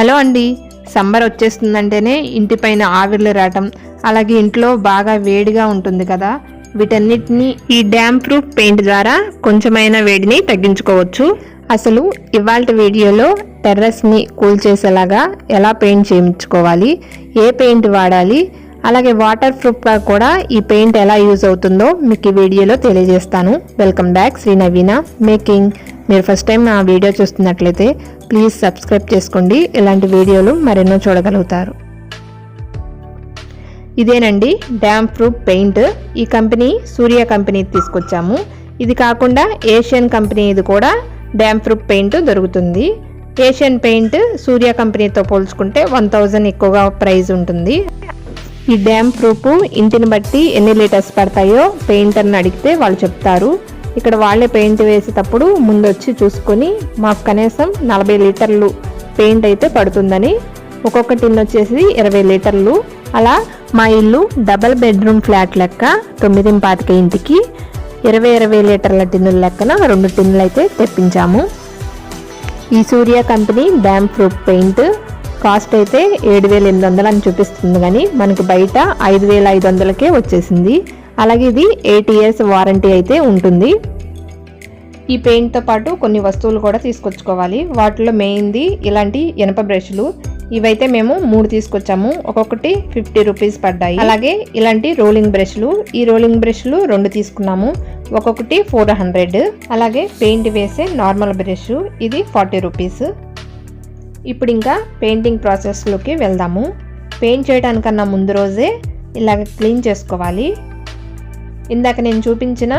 Hello అండి summer వచ్చేస్తుందంటేనే ఇంటిపైన ఆవిర్లు రావటం అలాగే ఇంట్లో బాగా వేడిగా ఉంటుంది కదా వీటన్నిటిని ఈ డ్యామ్ ప్రూఫ్ పెయింట్ ద్వారా కొంచెమైన వేడిని తగ్గించుకోవచ్చు. అసలు ఇవాళ వీడియోలో టెర్రస్ని కూల్ చేసేలాగా ఎలా పెయింట్ చేయించుకోవాలి ఏ పెయింట్ వాడాలి అలాగే వాటర్ ప్రూఫ్గా కూడా ఈ పెయింట్ ఎలా యూజ్ అవుతుందో మీకు ఈ వీడియోలో తెలియజేస్తాను. Welcome back Sri Naveena making. మీరు ఫస్ట్ టైం నా వీడియో చూస్తున్నట్లయితే ప్లీజ్ సబ్స్క్రైబ్ చేసుకోండి. ఇలాంటి వీడియోలు మరెన్నో చూడగలుగుతారు. ఇదేనండి డ్యామ్ ప్రూఫ్ పెయింట్. ఈ కంపెనీ సూర్య కంపెనీ తీసుకొచ్చాము. ఇది కాకుండా ఏషియన్ కంపెనీ ఇది కూడా డ్యామ్ ప్రూఫ్ పెయింట్ దొరుకుతుంది. ఏషియన్ పెయింట్ సూర్య కంపెనీతో పోల్చుకుంటే వన్ థౌజండ్ ఎక్కువగా ప్రైస్ ఉంటుంది. ఈ డ్యామ్ ప్రూఫ్ ఇంటిని బట్టి ఎన్ని లీటర్స్ పడతాయో పెయింటర్ని అడిగితే వాళ్ళు చెప్తారు. ఇక్కడ వాళ్ళే పెయింట్ వేసేటప్పుడు ముందు వచ్చి చూసుకొని మాకు కనీసం నలభై లీటర్లు పెయింట్ అయితే పడుతుందని. ఒక్కొక్క టిన్ వచ్చేసి ఇరవై లీటర్లు. అలా మా ఇల్లు డబల్ బెడ్రూమ్ ఫ్లాట్ లెక్క తొమ్మిది పాతిక ఇంటికి ఇరవై ఇరవై లీటర్ల టిన్నుల లెక్కన రెండు టిన్నులు అయితే తెప్పించాము. ఈ Surya company damp proof paint cost అయితే ఏడు వేల ఎనిమిది వందలు అని చూపిస్తుంది కానీ మనకు బయట ఐదు వేల ఐదు వందలకే వచ్చేసింది. అలాగే ఇది ఎయిట్ ఇయర్స్ వారంటీ అయితే ఉంటుంది. ఈ పెయింట్తో పాటు కొన్ని వస్తువులు కూడా తీసుకొచ్చుకోవాలి. వాటిలో మెయిన్ది ఇలాంటి ఇనప బ్రష్లు. ఇవైతే మేము మూడు తీసుకొచ్చాము. ఒక్కొక్కటి ఫిఫ్టీ రూపీస్ పడ్డాయి. అలాగే ఇలాంటి రోలింగ్ బ్రష్లు. ఈ రోలింగ్ బ్రష్లు రెండు తీసుకున్నాము. ఒక్కొక్కటి ఫోర్ హండ్రెడ్. అలాగే పెయింట్ వేసే నార్మల్ బ్రష్ ఇది ఫార్టీ రూపీస్. ఇప్పుడు ఇంకా పెయింటింగ్ ప్రాసెస్లోకి వెళ్దాము. పెయింట్ చేయడానికన్నా ముందు రోజే ఇలాగ క్లీన్ చేసుకోవాలి. ఇందాక నేను చూపించిన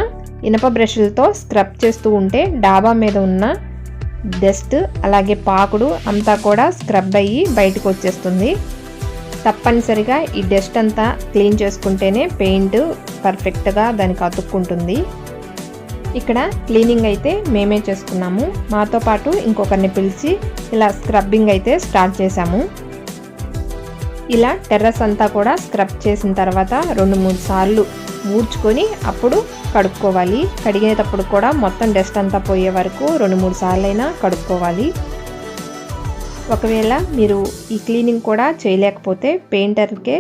ఇనప బ్రష్లతో స్క్రబ్ చేస్తూ ఉంటే డాబా మీద ఉన్న డస్ట్ అలాగే పాకుడు అంతా కూడా స్క్రబ్ అయ్యి బయటకు వచ్చేస్తుంది. తప్పనిసరిగా ఈ డస్ట్ అంతా క్లీన్ చేసుకుంటేనే పెయింట్ పర్ఫెక్ట్గా దానికి అతుక్కుంటుంది. ఇక్కడ క్లీనింగ్ అయితే మేమే చేసుకున్నాము. మాతో పాటు ఇంకొకరిని పిలిచి ఇలా స్క్రబ్బింగ్ అయితే స్టార్ట్ చేశాము. ఇలా టెర్రస్ అంతా కూడా స్క్రబ్ చేసిన తర్వాత రెండు మూడు సార్లు ఊడ్చుకొని అప్పుడు కడుక్కోవాలి. కడిగేటప్పుడు కూడా మొత్తం డస్ట్ అంతా పోయే వరకు రెండు మూడు సార్లు అయినా కడుక్కోవాలి. ఒకవేళ మీరు ఈ క్లీనింగ్ కూడా చేయలేకపోతే పెయింటర్కే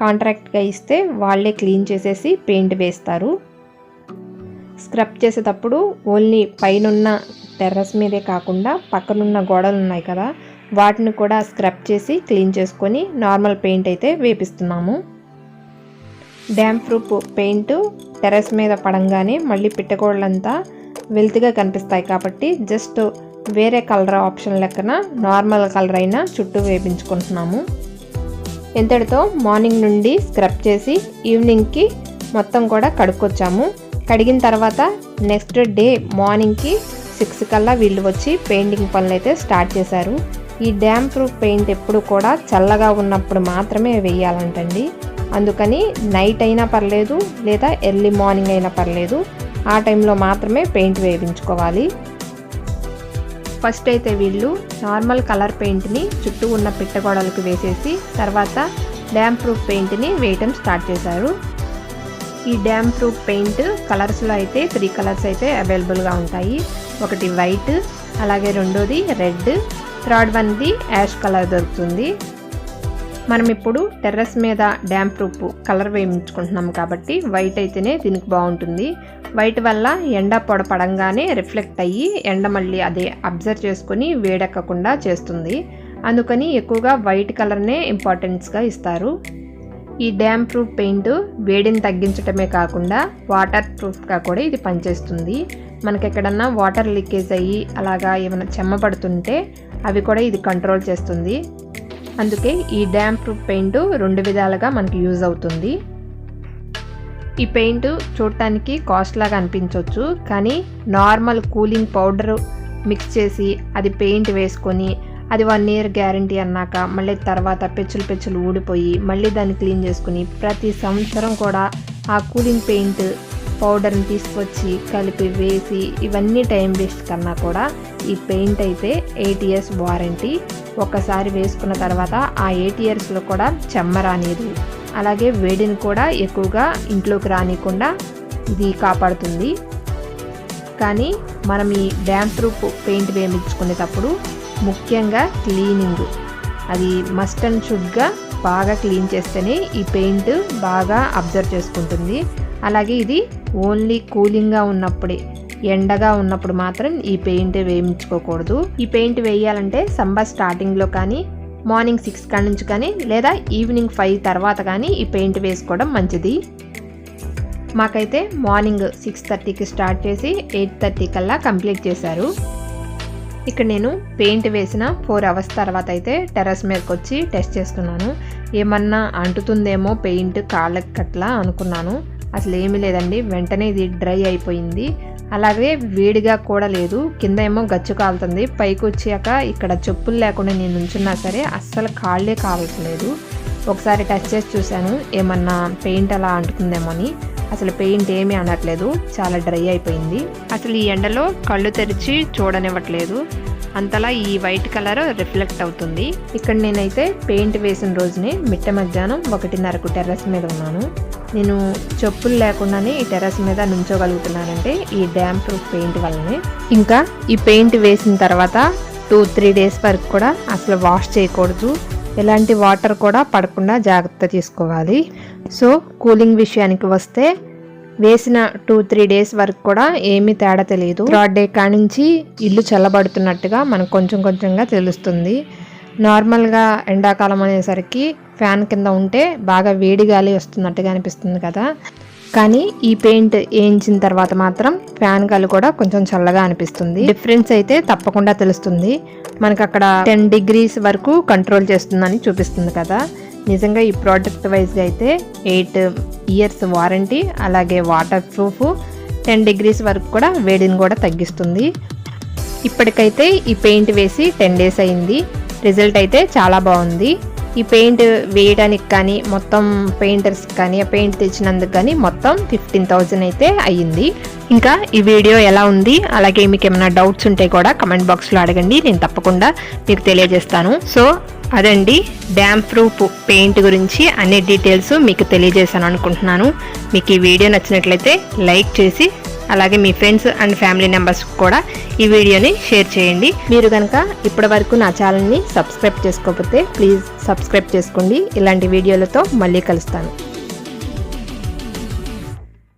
కాంట్రాక్ట్గా ఇస్తే వాళ్ళే క్లీన్ చేసేసి పెయింట్ వేస్తారు. స్క్రబ్ చేసేటప్పుడు ఓన్లీ పైనున్న టెర్రస్ మీదే కాకుండా పక్కనున్న గోడలు ఉన్నాయి కదా వాటిని కూడా స్క్రబ్ చేసి క్లీన్ చేసుకొని నార్మల్ పెయింట్ అయితే వేపిస్తున్నాము. డ్యామ్ ప్రూఫ్ పెయింట్ టెర్రస్ మీద పడంగానే మళ్ళీ పిట్టగోడలంతా వెల్త్గా కనిపిస్తాయి కాబట్టి జస్ట్ వేరే కలర్ ఆప్షన్ లెక్కన నార్మల్ కలర్ అయినా చుట్టూ వేపించుకుంటున్నాము. ఎంతటితో మార్నింగ్ నుండి స్క్రబ్ చేసి ఈవినింగ్కి మొత్తం కూడా కడుక్కొచ్చాము. కడిగిన తర్వాత నెక్స్ట్ డే మార్నింగ్కి సిక్స్ కల్లా వీళ్ళు వచ్చి పెయింటింగ్ పనులు అయితే స్టార్ట్ చేశారు. ఈ డ్యామ్ ప్రూఫ్ పెయింట్ ఎప్పుడు కూడా చల్లగా ఉన్నప్పుడు మాత్రమే వేయాలంటండి. అందుకని నైట్ అయినా పర్లేదు లేదా ఎర్లీ మార్నింగ్ అయినా పర్లేదు ఆ టైంలో మాత్రమే పెయింట్ వేయించుకోవాలి. ఫస్ట్ అయితే వీళ్ళు నార్మల్ కలర్ పెయింట్ని చుట్టూ ఉన్న పిట్టగోడలకు వేసేసి తర్వాత డ్యామ్ ప్రూఫ్ పెయింట్ని వేయటం స్టార్ట్ చేశారు. ఈ డ్యామ్ ప్రూఫ్ పెయింట్ కలర్స్లో అయితే త్రీ కలర్స్ అయితే అవైలబుల్గా ఉంటాయి. ఒకటి వైట్ అలాగే రెండోది రెడ్ థర్డ్ వన్ది యాష్ కలర్ దొరుకుతుంది. మనం ఇప్పుడు టెర్రస్ మీద డ్యామ్ ప్రూఫ్ కలర్ వేయించుకుంటున్నాం కాబట్టి వైట్ అయితేనే దీనికి బాగుంటుంది. వైట్ వల్ల ఎండ పొడ పడంగానే రిఫ్లెక్ట్ అయ్యి ఎండ మళ్ళీ అదే అబ్జర్వ్ చేసుకొని వేడెక్కకుండా చేస్తుంది. అందుకని ఎక్కువగా వైట్ కలర్నే ఇంపార్టెన్స్గా ఇస్తారు. ఈ డ్యామ్ ప్రూఫ్ పెయింట్ వేడిని తగ్గించటమే కాకుండా వాటర్ ప్రూఫ్గా కూడా ఇది పనిచేస్తుంది. మనకి ఎక్కడన్నా వాటర్ లీకేజ్ అయ్యి అలాగా ఏమైనా చెమ్మ పడుతుంటే అవి కూడా ఇది కంట్రోల్ చేస్తుంది. అందుకే ఈ డ్యామ్ ప్రూఫ్ పెయింట్ రెండు విధాలుగా మనకి యూజ్ అవుతుంది. ఈ పెయింట్ చూడటానికి కాస్ట్ లాగా అనిపించవచ్చు కానీ నార్మల్ కూలింగ్ పౌడర్ మిక్స్ చేసి అది పెయింట్ వేసుకొని అది వన్ ఇయర్ గ్యారంటీ అన్నాక మళ్ళీ తర్వాత పెచ్చులు పెచ్చులు ఊడిపోయి మళ్ళీ దాన్ని క్లీన్ చేసుకుని ప్రతి సంవత్సరం కూడా ఆ కూలింగ్ పెయింట్ పౌడర్ని తీసుకొచ్చి కలిపి వేసి ఇవన్నీ టైం వేస్ట్ కన్నా కూడా ఈ పెయింట్ అయితే ఎయిట్ ఇయర్స్ వారంటీ. ఒక్కసారి వేసుకున్న తర్వాత ఆ ఎయిట్ ఇయర్స్లో కూడా చెమ్మ రానిది అలాగే వేడిని కూడా ఎక్కువగా ఇంట్లోకి రానికుండా ఇది కాపాడుతుంది. కానీ మనం ఈ డ్యామ్ ప్రూఫ్ పెయింట్ వేయించుకునేటప్పుడు ముఖ్యంగా క్లీనింగ్ అది మస్ట్ అండ్ షుడ్గా బాగా క్లీన్ చేస్తేనే ఈ పెయింట్ బాగా అబ్జర్వ్ చేసుకుంటుంది. అలాగే ఇది ఓన్లీ కూలింగ్గా ఉన్నప్పుడే ఎండగా ఉన్నప్పుడు మాత్రం ఈ పెయింట్ వేయించుకోకూడదు. ఈ పెయింట్ వేయాలంటే సమ్మర్ స్టార్టింగ్లో కానీ మార్నింగ్ సిక్స్ కాడ నుంచి కానీ లేదా ఈవినింగ్ ఫైవ్ తర్వాత కానీ ఈ పెయింట్ వేసుకోవడం మంచిది. మాకైతే మార్నింగ్ సిక్స్ థర్టీకి స్టార్ట్ చేసి ఎయిట్ థర్టీ కల్లా కంప్లీట్ చేశారు. ఇక్కడ నేను పెయింట్ వేసిన ఫోర్ అవర్స్ తర్వాత అయితే టెర్రస్ మీదకి వచ్చి టెస్ట్ చేస్తున్నాను. ఏమన్నా అంటుతుందేమో పెయింట్ కాళ్ళకి కట్లా అనుకున్నాను. అసలు ఏమీ లేదండి. వెంటనే ఇది డ్రై అయిపోయింది. అలాగే వేడిగా కూడా లేదు. కింద ఏమో గచ్చు కాలుతుంది. పైకి వచ్చాక ఇక్కడ చెప్పులు లేకుండా నేను ఉంచున్నా సరే అస్సలు కాళ్ళే కావట్లేదు ఒకసారి టచ్ చేసి చూశాను. ఏమన్నా పెయింట్ అలా అంటుకుందేమో అని. అసలు పెయింట్ ఏమీ అనట్లేదు. చాలా డ్రై అయిపోయింది. అసలు ఈ ఎండలో కళ్ళు తెరిచి చూడనివ్వట్లేదు. అంతలా ఈ వైట్ కలర్ రిఫ్లెక్ట్ అవుతుంది. ఇక్కడ నేనైతే పెయింట్ వేసిన రోజునే మిట్ట మధ్యాహ్నం ఒకటిన్నరకు టెర్రస్ మీద ఉన్నాను. నేను చెప్పులు లేకుండానే ఈ టెర్రస్ మీద నుంచోగలుగుతున్నానంటే ఈ డ్యామ్ ప్రూఫ్ పెయింట్ వల్లనే. ఇంకా ఈ పెయింట్ వేసిన తర్వాత టూ త్రీ డేస్ వరకు కూడా అసలు వాష్ చేయకూడదు. ఎలాంటి వాటర్ కూడా పడకుండా జాగ్రత్త తీసుకోవాలి. సో కూలింగ్ విషయానికి వస్తే వేసిన టూ త్రీ డేస్ వరకు కూడా ఏమీ తేడా తెలియదు థర్డ్ డే కానించి ఇల్లు చల్లబడుతున్నట్టుగా మనకు కొంచెం కొంచెంగా తెలుస్తుంది. నార్మల్గా ఎండాకాలం అనేసరికి ఫ్యాన్ కింద ఉంటే బాగా వేడి గాలి వస్తున్నట్టుగా అనిపిస్తుంది కదా. కానీ ఈ పెయింట్ వేయించిన తర్వాత మాత్రం ఫ్యాన్ గాలి కూడా కొంచెం చల్లగా అనిపిస్తుంది. డిఫరెన్స్ అయితే తప్పకుండా తెలుస్తుంది. మనకు అక్కడ టెన్ డిగ్రీస్ వరకు కంట్రోల్ చేస్తుందని చూపిస్తుంది కదా. నిజంగా ఈ ప్రోడక్ట్ వైజ్గా అయితే ఎయిట్ ఇయర్స్ వారంటీ అలాగే వాటర్ ప్రూఫ్ టెన్ డిగ్రీస్ వరకు కూడా వేడిని కూడా తగ్గిస్తుంది. ఇప్పటికైతే ఈ పెయింట్ వేసి టెన్ డేస్ అయింది. రిజల్ట్ అయితే చాలా బాగుంది. ఈ పెయింట్ వేయడానికి కానీ మొత్తం పెయింటర్స్ కానీ ఆ పెయింట్ తెచ్చినందుకు కానీ మొత్తం ఫిఫ్టీన్ థౌజండ్ అయితే అయ్యింది. ఇంకా ఈ వీడియో ఎలా ఉంది? అలాగే మీకు ఏమైనా డౌట్స్ ఉంటే కూడా కమెంట్ బాక్స్లో అడగండి. నేను తప్పకుండా మీకు తెలియజేస్తాను. సో అదండి డ్యామ్ ప్రూఫ్ పెయింట్ గురించి అన్ని డీటెయిల్స్ మీకు తెలియజేశాను అనుకుంటున్నాను. మీకు ఈ వీడియో నచ్చినట్లయితే లైక్ చేసి అలాగే మీ ఫ్రెండ్స్ అండ్ ఫ్యామిలీ మెంబర్స్ కూడా ఈ వీడియోని షేర్ చేయండి. మీరు కనుక ఇప్పటి వరకు నా ఛానల్ని సబ్స్క్రైబ్ చేసుకోకపోతే ప్లీజ్ సబ్స్క్రైబ్ చేసుకోండి. ఇలాంటి వీడియోలతో మళ్ళీ కలుస్తాను.